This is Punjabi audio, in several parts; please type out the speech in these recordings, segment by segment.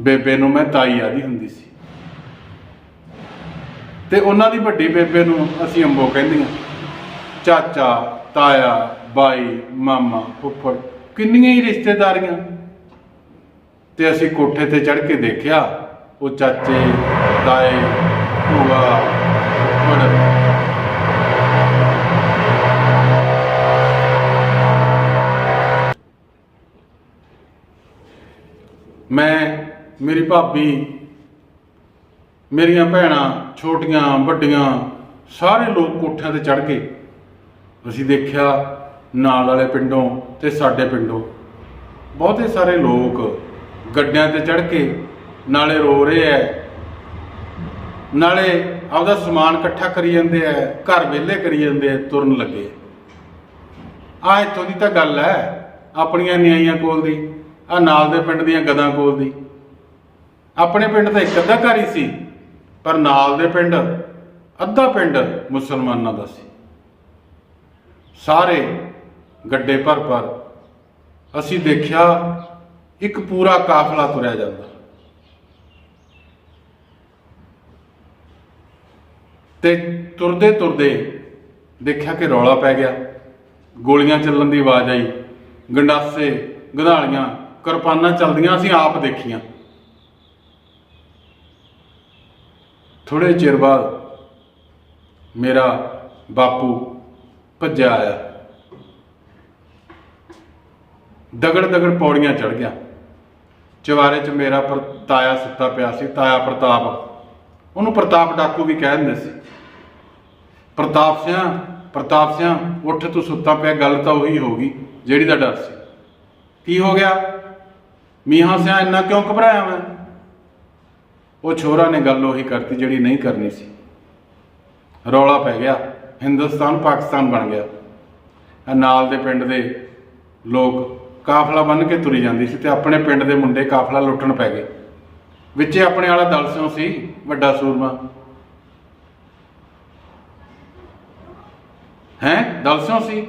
ਬੇਬੇ ਨੂੰ ਮੈਂ ਤਾਈ ਆਦੀ ਹੁੰਦੀ ਸੀ। ਤੇ ਉਹਨਾਂ ਦੀ ਵੱਡੀ ਬੇਬੇ ਨੂੰ ਅਸੀਂ ਅੰਬੋ ਕਹਿੰਦੀਆਂ ਚਾਚਾ, ਤਾਇਆ, ਬਾਈ, ਮਾਮਾ, ਫੁੱਫੜ ਕਿੰਨੀਆਂ ਹੀ ਰਿਸ਼ਤੇਦਾਰੀਆਂ। ਤੇ ਅਸੀਂ ਕੋਠੇ ਤੇ ਚੜ੍ਹ ਕੇ ਦੇਖਿਆ, ਉਹ ਚਾਚੇ, ਤਾਏ, ਭੂਆ ਫੁੱਫੜ ਮੈਂ ਮੇਰੀ ਭਾਬੀ, ਮੇਰੀਆਂ ਭੈਣਾਂ, ਛੋਟੀਆਂ, ਵੱਡੀਆਂ, ਸਾਰੇ ਲੋਕ ਕੋਠਿਆਂ ਤੇ ਚੜ੍ਹ ਕੇ ਅਸੀਂ ਦੇਖਿਆ ਨਾਲ ਵਾਲੇ ਪਿੰਡੋਂ ਤੇ ਸਾਡੇ ਪਿੰਡੋਂ। ਬਹੁਤੇ ਸਾਰੇ ਲੋਕ ਗੱਡਿਆਂ ਤੇ ਚੜ੍ਹ ਕੇ ਨਾਲੇ ਰੋ ਰਹੇ ਐ, ਨਾਲੇ ਆਪਦਾ ਸਮਾਨ ਇਕੱਠਾ ਕਰੀ ਜਾਂਦੇ ਐ, ਘਰ ਵਿਹਲੇ ਕਰੀ ਜਾਂਦੇ ਐ, ਤੁਰਨ ਲੱਗੇ ਆ ਇੱਥੋਂ ਦੀ ਤਾਂ ਗੱਲ ਐ, ਆਪਣੀਆਂ ਨਿਆਈਆਂ ਕੋਲ ਦੀ ਆ ਨਾਲ ਦੇ ਪਿੰਡ ਦੀਆਂ ਗਦਾਂ ਕੋਲ ਦੀ। ਆਪਣੇ ਪਿੰਡ ਤਾਂ ਇੱਕ ਅੱਧਾ ਘਰ ਹੀ ਸੀ, ਪਰ ਨਾਲ ਦੇ ਪਿੰਡ, ਅੱਧਾ ਪਿੰਡ ਮੁਸਲਮਾਨਾਂ ਦਾ ਸੀ। ਸਾਰੇ ਗੱਡੇ ਭਰ ਭਰ ਅਸੀਂ ਦੇਖਿਆ ਇੱਕ ਪੂਰਾ ਕਾਫਲਾ ਤੁਰਿਆ ਜਾਂਦਾ। ਤੇ ਤੁਰਦੇ ਤੁਰਦੇ ਦੇਖਿਆ ਕਿ ਰੌਲਾ ਪੈ ਗਿਆ। ਗੋਲੀਆਂ ਚੱਲਣ ਦੀ ਆਵਾਜ਼ ਆਈ, ਗੰਡਾਸੇ, ਗਧਾਲੀਆਂ, ਕਿਰਪਾਨਾਂ ਚੱਲਦੀਆਂ, ਅਸੀਂ ਆਪ ਦੇਖੀਆਂ। ਥੋੜੇ ਚਿਰ ਬਾਅਦ ਮੇਰਾ ਬਾਪੂ ਭੱਜਿਆ ਆਇਆ। ਦਗੜ ਦਗੜ ਪੌੜੀਆਂ ਚੜ ਗਿਆ। ਚਵਾਰੇ 'ਚ ਮੇਰਾ ਪਰ ਤਾਇਆ ਸੁੱਤਾ ਪਿਆ ਸੀ। ਤਾਇਆ ਪ੍ਰਤਾਪ, ਉਹਨੂੰ ਪ੍ਰਤਾਪ ਡਾਕੂ ਵੀ ਕਹਿ ਦਿੰਦੇ ਸੀ। ਪ੍ਰਤਾਪ ਸਿਆਂ ਪ੍ਰਤਾਪ ਸਿਆਂ, ਉੱਠ ਤੂੰ ਸੁੱਤਾ ਪਿਆ, ਗੱਲ ਤਾਂ ਉਹੀ ਹੋ ਗਈ, ਜਿਹੜੀ ਦਾ ਡਰ ਸੀ। ਕੀ ਹੋ ਗਿਆ? ਮੀਆਂ ਸਿਆਂ ਇੰਨਾ ਕਿਉਂ ਘਬਰਾਇਆ ਮੈਂ? ਉਹ ਛੋਰਾ ਨੇ ਗੱਲ ਉਹੀ ਕਰਤੀ ਜਿਹੜੀ ਨਹੀਂ ਕਰਨੀ ਸੀ। ਰੌਲਾ ਪੈ ਗਿਆ। ਹਿੰਦੁਸਤਾਨ, ਪਾਕਿਸਤਾਨ ਬਣ ਗਿਆ। ਨਾਲ ਦੇ ਪਿੰਡ ਦੇ ਲੋਕ ਕਾਫਲਾ ਬੰਨ ਕੇ ਤੁਰੀ ਜਾਂਦੀ ਸੀ ਤੇ ਆਪਣੇ ਪਿੰਡ ਦੇ ਮੁੰਡੇ ਕਾਫਲਾ ਲੁੱਟਣ ਪੈ ਗਏ। ਵਿੱਚੇ ਆਪਣੇ ਵਾਲਾ ਦਲ ਸਿਓ ਸੀ, ਵੱਡਾ ਸੂਰਮਾ। ਹੈ? ਦਲ ਸਿਓ ਸੀ?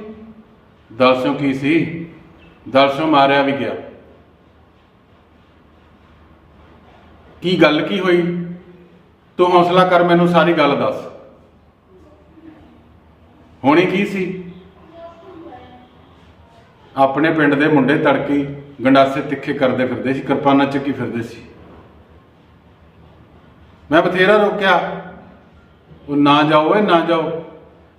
ਦਲ ਸਿਓ ਕੀ ਸੀ? ਦਲ ਸਿਓ ਮਾਰਿਆ ਵੀ ਗਿਆ। ਕੀ ਗੱਲ ਕੀ ਹੋਈ? ਤੂੰ ਹੌਸਲਾ ਕਰ ਮੈਨੂੰ ਸਾਰੀ ਗੱਲ ਦੱਸ। ਹੋਣੀ ਕੀ ਸੀ? ਆਪਣੇ ਪਿੰਡ ਦੇ ਮੁੰਡੇ ਤੜਕੀ ਗੰਡਾਸੇ ਤਿੱਖੇ ਕਰਦੇ ਫਿਰਦੇ ਸੀ, ਕਿਰਪਾਨਾਂ ਚੱਕੀ ਫਿਰਦੇ ਸੀ। ਮੈਂ ਬਥੇਰਾ ਰੋਕਿਆ। ਉਹ ਨਾ ਜਾਓ ਏ ਨਾ ਜਾਓ।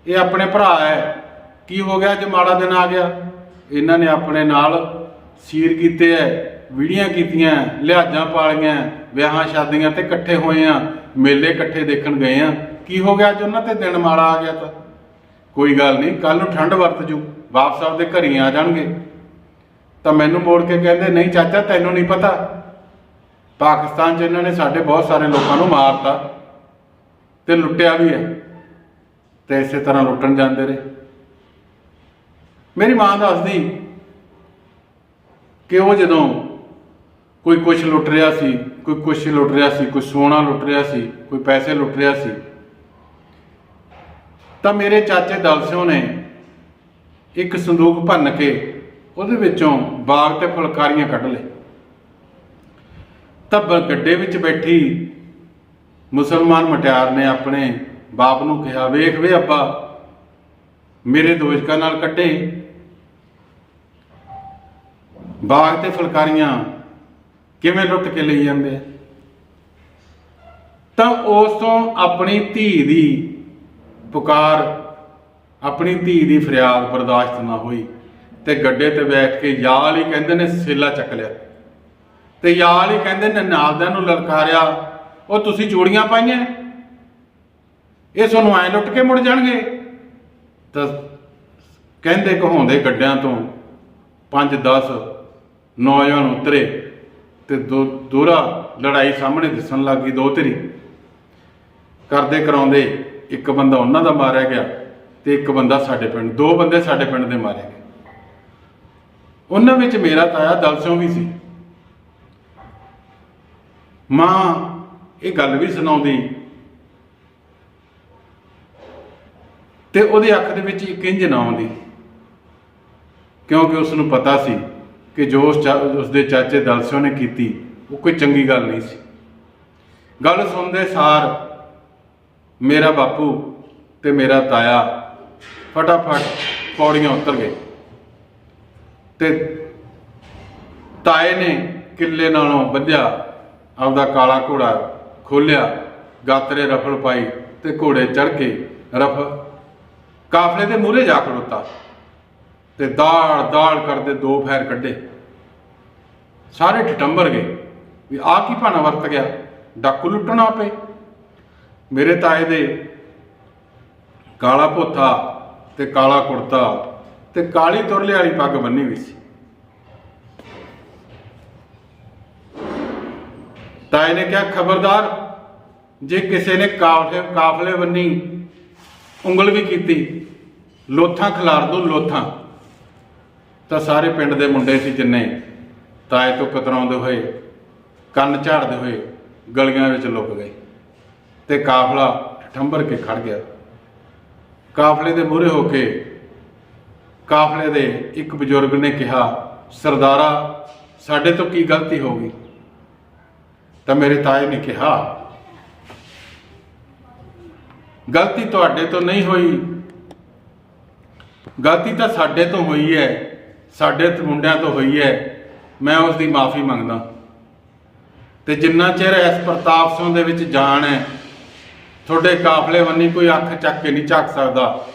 ਇਹ ਆਪਣੇ ਭਰਾ ਹੈ ਕੀ ਹੋ ਗਿਆ ਅੱਜ ਮਾੜਾ ਦਿਨ ਆ ਗਿਆ? ਇਹਨਾਂ ਨੇ ਆਪਣੇ ਨਾਲ ਸੀਰ ਕੀਤੇ ਐ। ਵੀੜੀਆਂ ਕੀਤੀਆਂ, ਲਿਹਾਜ਼ਾਂ ਪਾਲੀਆਂ, ਵਿਆਹਾਂ ਸ਼ਾਦੀਆਂ ਤੇ ਇਕੱਠੇ ਹੋਏ ਆ, ਮੇਲੇ ਇਕੱਠੇ ਦੇਖਣ ਗਏ ਆ। ਕੀ ਹੋ ਗਿਆ ਅੱਜ ਉਹਨਾਂ ਤੇ? ਦਿਨ ਮਾੜਾ ਆ ਗਿਆ ਤਾਂ। ਕੋਈ ਗੱਲ ਨਹੀਂ ਕੱਲ ਨੂੰ ਠੰਡ ਵਰਤ ਜੂ, ਵਾਪਸ ਆਪਦੇ ਘਰੀ ਆ ਜਾਣਗੇ। ਤਾਂ ਮੈਨੂੰ ਮੋੜ ਕੇ ਕਹਿੰਦੇ, ਨਹੀਂ ਚਾਚਾ, ਤੈਨੂੰ ਨਹੀਂ ਪਤਾ। ਪਾਕਿਸਤਾਨ 'ਚ ਇਹਨਾਂ ਨੇ ਸਾਡੇ ਬਹੁਤ ਸਾਰੇ ਲੋਕਾਂ ਨੂੰ ਮਾਰਤਾ ਤੇ ਲੁੱਟਿਆ ਵੀ ਹੈ ਤੇ ਇਸੇ ਤਰ੍ਹਾਂ ਲੁੱਟਣ ਜਾਂਦੇ ਰਹੇ। ਮੇਰੀ ਮਾਂ ਦੱਸਦੀ ਕਿ ਉਹ ਜਦੋਂ ਕੋਈ ਕੁਛ ਲੁੱਟ ਰਿਹਾ ਸੀ, ਕੋਈ ਕੁਛ ਲੁੱਟ ਰਿਹਾ ਸੀ, ਕੋਈ ਸੋਨਾ ਲੁੱਟ ਰਿਹਾ ਸੀ, ਕੋਈ ਪੈਸੇ ਲੁੱਟ ਰਿਹਾ ਸੀ। ਤਾਂ ਮੇਰੇ ਚਾਚੇ ਦਲਸਿਓ ਨੇ ਇੱਕ ਸੰਦੂਕ ਭੰਨ ਕੇ ਉਹਦੇ ਵਿੱਚੋਂ ਬਾਗ ਤੇ ਫੁਲਕਾਰੀਆਂ ਕੱਢ ਲਏ। ਤਾਂ ਗੱਡੇ ਵਿੱਚ ਬੈਠੀ ਮੁਸਲਮਾਨ ਮਟਿਆਰ ਨੇ ਆਪਣੇ ਬਾਪ ਨੂੰ ਕਿਹਾ, ਵੇਖ ਵੇ ਅੱਬਾ, ਮੇਰੇ ਦੋਜਕਾਂ ਨਾਲ ਕੱਢੇ ਬਾਗ ਤੇ ਫੁਲਕਾਰੀਆਂ ਕਿਵੇਂ ਲੁੱਟ ਕੇ ਲਈ ਜਾਂਦੇ ਆ? ਤਾਂ ਉਸ ਤੋਂ ਆਪਣੀ ਧੀ ਦੀ ਪੁਕਾਰ, ਆਪਣੀ ਧੀ ਦੀ ਫਰਿਆਦ ਬਰਦਾਸ਼ਤ ਨਾ ਹੋਈ ਤੇ ਗੱਡੇ ਤੇ ਬੈਠ ਕੇ ਯਾਲ ਹੀ ਕਹਿੰਦੇ ਨੇ ਸੇਲਾ ਚੱਕ ਲਿਆ। ਤੇ ਯਾਲ ਹੀ ਕਹਿੰਦੇ ਨੇ ਨਾਲਦਿਆਂ ਨੂੰ ਲਲਕਾਰਿਆ ਉਹ ਤੁਸੀਂ ਚੂੜੀਆਂ ਪਾਈਆਂ ਇਹ ਤੁਹਾਨੂੰ ਐ ਲੁੱਟ ਕੇ ਮੁੜ ਜਾਣਗੇ? ਤਾਂ ਕਹਿੰਦੇ ਕਹਾਉਂਦੇ ਗੱਡਿਆਂ ਤੋਂ 5 10 ਨੌਜਵਾਨ ਉਤਰੇ। ਤੇ ਦੋ ਦੋਹਰਾ ਲੜਾਈ ਸਾਹਮਣੇ ਦਿਸਣ ਲੱਗ ਗਈ, ਦੋ ਧਿਰੀ। ਕਰਦੇ ਕਰਾਉਂਦੇ ਇੱਕ ਬੰਦਾ ਉਹਨਾਂ ਦਾ ਮਾਰਿਆ ਗਿਆ ਤੇ ਇੱਕ ਬੰਦਾ ਸਾਡੇ ਪਿੰਡ, ਦੋ ਬੰਦੇ ਸਾਡੇ ਪਿੰਡ ਦੇ ਮਾਰੇ ਗਏ। ਉਹਨਾਂ ਵਿੱਚ ਮੇਰਾ ਤਾਇਆ ਦਲ ਵੀ ਸੀ। ਮਾਂ ਇਹ ਗੱਲ ਵੀ ਸੁਣਾਉਂਦੀ, ਤੇ ਉਹਦੀ ਅੱਖ ਦੇ ਵਿੱਚ ਇੱਕ ਇੰਜ ਨਾ ਆਉਂਦੀ, ਕਿਉਂਕਿ ਉਸ ਨੂੰ ਪਤਾ ਸੀ ਕਿ ਜੋ ਉਸ ਚਾ- ਉਸ ਦੇ ਚਾਚੇ ਦਲਸਿਓ ਨੇ ਕੀਤੀ, ਉਹ ਕੋਈ ਚੰਗੀ ਗੱਲ ਨਹੀਂ ਸੀ। ਗੱਲ ਸੁਣਦੇ ਸਾਰ ਮੇਰਾ ਬਾਪੂ ਤੇ ਮੇਰਾ ਤਾਇਆ ਫਟਾਫਟ ਪੌੜੀਆਂ ਉਤਰ ਗਏ ਤੇ ਤਾਏ ਨੇ ਕਿੱਲੇ ਨਾਲੋਂ ਵੱਧਿਆ, ਆਪਦਾ ਕਾਲਾ ਘੋੜਾ ਖੋਲਿਆ ਗਾਤਰੇ ਰਫਲ ਪਾਈ ਤੇ ਘੋੜੇ ਚੜ ਕੇ ਰਫ, ਕਾਫਲੇ ਦੇ ਮੂਹਰੇ ਜਾ ਖੜੋਤਾ। ਤੇ ਦਾਲ ਦਾੜ ਕਰਦੇ ਦੋ ਫੈਰ ਕੱਢੇ। ਸਾਰੇ ਠਟੰਬਰ ਗਏ ਵੀ ਆ ਕੀ ਭਾਣਾ ਵਰਤ ਗਿਆ? ਡਾਕੂ ਲੁੱਟਣਾ ਪਏ ਮੇਰੇ ਤਾਏ ਦੇ ਕਾਲਾ ਪੋਥਾ ਤੇ ਕਾਲਾ ਕੁੜਤਾ ਤੇ ਕਾਲੀ ਤੁਰਲੇ ਵਾਲੀ ਪੱਗ ਬੰਨੀ ਹੋਈ ਸੀ। ਤਾਏ ਨੇ ਕਿਹਾ, ਖਬਰਦਾਰ, ਜੇ ਕਿਸੇ ਨੇ ਕਾਫਲੇ ਕਾਫਲੇ ਬੰਨੀ, ਉਂਗਲ ਵੀ ਕੀਤੀ, ਲੋਥਾਂ ਖਿਲਾਰ ਦੋ, ਲੋਥਾਂ। ਤਾਂ ਸਾਰੇ ਪਿੰਡ ਦੇ ਮੁੰਡੇ ਸੀ ਜਿੰਨੇ। ਤਾਏ ਤੋਂ ਕਤਰਾਉਂਦੇ ਹੋਏ, ਕੰਨ ਝਾੜਦੇ ਹੋਏ ਗਲੀਆਂ ਵਿੱਚ ਲੁਕ ਗਏ ਤੇ ਕਾਫਲਾ ਠੰਬਰ ਕੇ ਖੜ ਗਿਆ। ਕਾਫਲੇ ਦੇ ਮੂਹਰੇ ਹੋ ਕੇ ਕਾਫਲੇ ਦੇ ਇੱਕ ਬਜ਼ੁਰਗ ਨੇ ਕਿਹਾ, ਸਰਦਾਰਾ, ਸਾਡੇ ਤੋਂ ਕੀ ਗਲਤੀ ਹੋ ਗਈ? ਤਾਂ ਮੇਰੇ ਤਾਏ ਨੇ ਕਿਹਾ, ਗਲਤੀ ਤੁਹਾਡੇ ਤੋਂ ਨਹੀਂ ਹੋਈ। ਗਲਤੀ ਤਾਂ ਸਾਡੇ ਤੋਂ ਹੋਈ ਹੈ। ਸਾਡੇ ਮੁੰਡਿਆਂ ਤੋਂ ਹੋਈ ਹੈ, ਮੈਂ ਉਸ ਦੀ ਮਾਫੀ ਮੰਗਦਾ। ਤੇ ਜਿੰਨਾ ਚਿਰ ਇਸ ਪ੍ਰਤਾਪ ਸਿੰਘ ਦੇ ਵਿੱਚ ਜਾਨ ਹੈ, ਤੁਹਾਡੇ ਕਾਫਲੇ ਵੰਨੀ ਕੋਈ ਅੱਖ ਚੱਕ ਕੇ ਨਹੀਂ ਚੱਕ ਸਕਦਾ।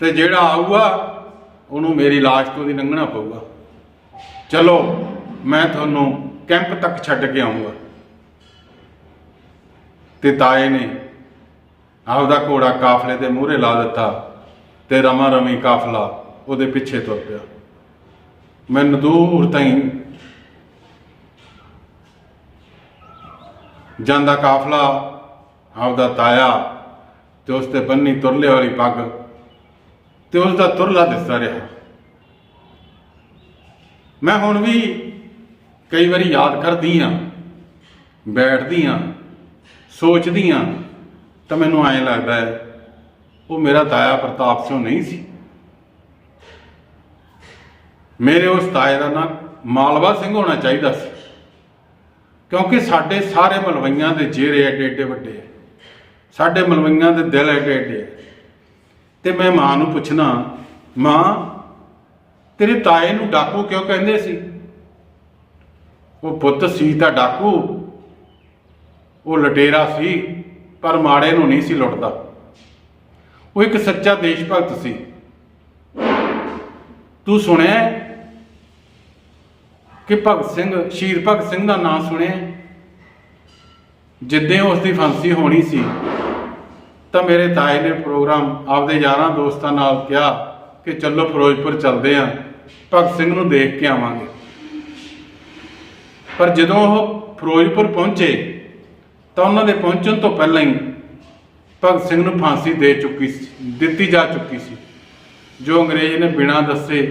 ਤੇ ਜਿਹੜਾ ਆਊਗਾ, ਉਹਨੂੰ ਮੇਰੀ ਲਾਸ਼ ਤੋਂ ਦੀ ਲੰਘਣਾ ਪਊਗਾ। ਚਲੋ, ਮੈਂ ਤੁਹਾਨੂੰ ਕੈਂਪ ਤੱਕ ਛੱਡ ਕੇ ਆਉਂਗਾ ਤੇ ਤਾਏ ਨੇ ਆਪਦਾ ਘੋੜਾ ਕਾਫਲੇ ਦੇ ਮੂਹਰੇ ਲਾ ਦਿੱਤਾ ਤੇ ਰਮਾ ਰਮੀ ਕਾਫਲਾ ਉਹਦੇ ਪਿੱਛੇ ਤੁਰ ਪਿਆ। ਮੈਨੂੰ ਦੂਰ ਤਾਈਂ ਜਾਂਦਾ ਕਾਫਲਾ, ਆਪਦਾ ਤਾਇਆ ਤੇ ਉਸ ਤੇ ਬੰਨੀ ਤੁਰਲੇ ਵਾਲੀ ਪੱਗ ਤੇ ਉਸ ਦਾ ਤੁਰਲਾ ਦਿਸਦਾ ਰਿਹਾ। ਮੈਂ ਹੁਣ ਵੀ ਕਈ ਵਾਰੀ ਯਾਦ ਕਰਦੀ ਆ, ਬੈਠਦੀ ਆ, ਸੋਚਦੀ ਆ, ਤਾਂ ਮੈਨੂੰ ਐਂ ਲੱਗਦਾ ਹੈ, ਉਹ ਮੇਰਾ ਤਾਇਆ ਪ੍ਰਤਾਪ ਸਿੰਘ ਨਹੀਂ ਸੀ। ਮੇਰੇ ਉਸ ਤਾਏ ਦਾ ਨਾਂ ਮਾਲਵਾ ਸਿੰਘ ਹੋਣਾ ਚਾਹੀਦਾ ਸੀ। ਕਿਉਂਕਿ ਸਾਡੇ ਸਾਰੇ ਮਲਵਈਆਂ ਦੇ ਚਿਹਰੇ ਐਡੇ ਐਡੇ ਵੱਡੇ ਆ। ਸਾਡੇ ਮਲਵਈਆਂ ਦੇ ਦਿਲ ਐਡੇ ਐਡੇ ਆ। ਤੇ ਮੈਂ ਮਾਂ ਨੂੰ ਪੁੱਛਣਾ, ਮਾਂ, ਤੇਰੇ ਤਾਏ ਨੂੰ ਡਾਕੂ ਕਿਉਂ ਕਹਿੰਦੇ ਸੀ? ਉਹ ਪੁੱਤ ਸੀ ਤਾਂ ਡਾਕੂ। ਉਹ ਲਟੇਰਾ ਸੀ, ਪਰ ਮਾੜੇ ਨੂੰ ਨਹੀਂ ਸੀ ਲੁੱਟਦਾ। ਉਹ ਇੱਕ ਸੱਚਾ ਦੇਸ਼ ਭਗਤ ਸੀ। ਤੂੰ ਸੁਣਿਆ ਕਿ ਭਗਤ ਸਿੰਘ, ਸ਼ਹੀਦ ਭਗਤ ਸਿੰਘ ਦਾ ਨਾਮ ਸੁਣਿਆ ਜਿੱਦੇ ਉਸ ਦੀ ਫਾਂਸੀ ਹੋਣੀ ਸੀ, ਤਾਂ ਮੇਰੇ ਤਾਏ ਨੇ ਪ੍ਰੋਗਰਾਮ ਆਪਦੇ ਯਾਰਾਂ ਦੋਸਤਾਂ ਨਾਲ ਕਿਹਾ ਕਿ ਚੱਲੋ ਫਿਰੋਜ਼ਪੁਰ ਚੱਲਦੇ ਆਂ ਭਗਤ ਸਿੰਘ ਨੂੰ ਦੇਖ ਕੇ ਆਵਾਂਗੇ। ਪਰ ਜਦੋਂ ਉਹ ਫਿਰੋਜ਼ਪੁਰ ਪਹੁੰਚੇ, ਤਾਂ ਉਹਨਾਂ ਦੇ ਪਹੁੰਚਣ ਤੋਂ ਪਹਿਲਾਂ ਹੀ ਭਗਤ ਸਿੰਘ ਨੂੰ ਫਾਂਸੀ ਦੇ ਚੁੱਕੀ ਸੀ, ਦਿੱਤੀ ਜਾ ਚੁੱਕੀ ਸੀ, ਜੋ ਅੰਗਰੇਜ਼ ਨੇ ਬਿਨਾਂ ਦੱਸੇ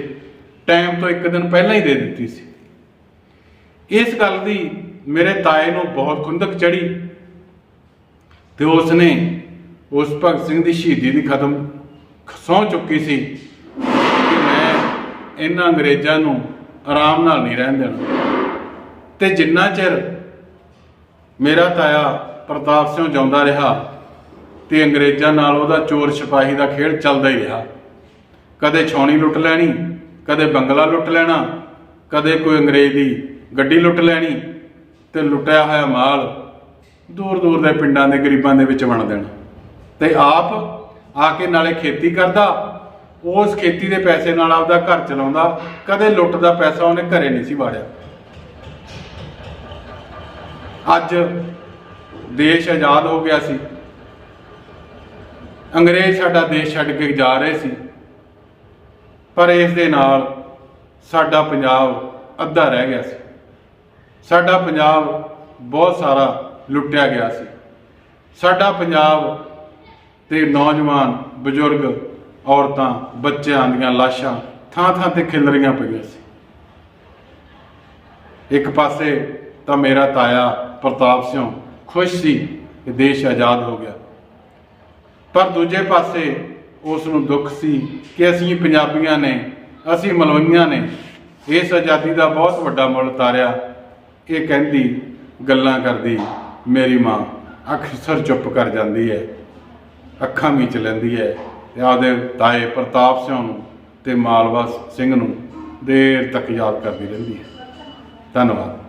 ਟਾਈਮ ਤੋਂ ਇੱਕ ਦਿਨ ਪਹਿਲਾਂ ਹੀ ਦੇ ਦਿੱਤੀ ਸੀ। ਇਸ ਗੱਲ ਦੀ ਮੇਰੇ ਤਾਏ ਨੂੰ ਬਹੁਤ ਖੁੰਦਕ ਚੜੀ ਤੇ ਉਸ ਨੇ ਉਸ ਭਗਤ ਸਿੰਘ ਦੀ ਸ਼ਹੀਦੀ ਦੀ ਖਤਮ ਸਹੁੰ ਚੁੱਕੀ ਸੀ ਕਿ ਮੈਂ ਇਹਨਾਂ ਅੰਗਰੇਜ਼ਾਂ ਨੂੰ ਆਰਾਮ ਨਾਲ ਨਹੀਂ ਰਹਿਣ ਦੇਣਾ। ਤੇ ਜਿੰਨਾ ਚਿਰ ਮੇਰਾ ਤਾਇਆ ਪ੍ਰਤਾਪ ਸਿੰਘ ਜਾਂਦਾ ਰਿਹਾ ਤੇ ਅੰਗਰੇਜ਼ਾਂ ਨਾਲ ਉਹਦਾ ਚੋਰ ਸਿਪਾਹੀ ਦਾ ਖੇਡ ਚੱਲਦਾ ਹੀ ਰਿਹਾ। ਕਦੇ ਛਾਉਣੀ ਲੁੱਟ ਲੈਣੀ, ਕਦੇ ਬੰਗਲਾ ਲੁੱਟ ਲੈਣਾ, ਕਦੇ ਕੋਈ ਅੰਗਰੇਜ਼ ਦੀ ਗੱਡੀ ਲੁੱਟ ਲੈਣੀ ਤੇ ਲੁੱਟਿਆ ਹੋਇਆ ਮਾਲ ਦੂਰ ਦੂਰ ਦੇ ਪਿੰਡਾਂ ਦੇ ਗਰੀਬਾਂ ਦੇ ਵਿੱਚ ਵੰਡ ਦੇਣਾ। ਤੇ ਆਪ ਆ ਕੇ ਨਾਲੇ ਖੇਤੀ ਕਰਦਾ, ਉਸ ਖੇਤੀ ਦੇ ਪੈਸੇ ਨਾਲ ਆਪਦਾ ਘਰ ਚਲਾਉਂਦਾ, ਕਦੇ ਲੁੱਟ ਦਾ ਪੈਸਾ ਉਹਨੇ ਘਰੇ ਨਹੀਂ ਸੀ ਵਾੜਿਆ। ਅੱਜ ਦੇਸ਼ ਆਜ਼ਾਦ ਹੋ ਗਿਆ ਸੀ। ਅੰਗਰੇਜ਼ ਸਾਡਾ ਦੇਸ਼ ਛੱਡ ਕੇ ਜਾ ਰਹੇ ਸੀ। ਪਰ ਇਸ ਦੇ ਨਾਲ ਸਾਡਾ ਪੰਜਾਬ ਅੱਧਾ ਰਹਿ ਗਿਆ ਸੀ। ਸਾਡਾ ਪੰਜਾਬ ਬਹੁਤ ਸਾਰਾ ਲੁੱਟਿਆ ਗਿਆ ਸੀ। ਸਾਡਾ ਪੰਜਾਬ ਤੇ ਨੌਜਵਾਨ, ਬਜ਼ੁਰਗ ਔਰਤਾਂ, ਬੱਚਿਆਂ ਦੀਆਂ ਲਾਸ਼ਾਂ ਥਾਂ ਥਾਂ ਤੇ ਖਿਲ ਰਹੀਆਂ ਪਈਆਂ ਸੀ। ਇੱਕ ਪਾਸੇ ਤਾਂ ਮੇਰਾ ਤਾਇਆ ਪ੍ਰਤਾਪ ਸਿੰਘ ਖੁਸ਼ ਸੀ ਕਿ ਦੇਸ਼ ਆਜ਼ਾਦ ਹੋ ਗਿਆ। ਪਰ ਦੂਜੇ ਪਾਸੇ ਉਸ ਨੂੰ ਦੁੱਖ ਸੀ ਕਿ ਅਸੀਂ ਪੰਜਾਬੀਆਂ ਨੇ, ਅਸੀਂ ਮਲਵਈਆਂ ਨੇ ਇਸ ਆਜ਼ਾਦੀ ਦਾ ਬਹੁਤ ਵੱਡਾ ਮੁੱਲ ਤਾਰਿਆ ਇਹ ਕਹਿੰਦੀ, ਗੱਲਾਂ ਕਰਦੀ, ਮੇਰੀ ਮਾਂ ਅਕਸਰ ਚੁੱਪ ਕਰ ਜਾਂਦੀ ਹੈ, ਅੱਖਾਂ ਮੀਚ ਲੈਂਦੀ ਹੈ ਤੇ ਆਪਦੇ ਤਾਏ ਪ੍ਰਤਾਪ ਸਿੰਘ ਨੂੰ ਤੇ ਮਾਲਵਾ ਸਿੰਘ ਨੂੰ ਦੇਰ ਤੱਕ ਯਾਦ ਕਰਦੀ ਰਹਿੰਦੀ ਹੈ। ਧੰਨਵਾਦ।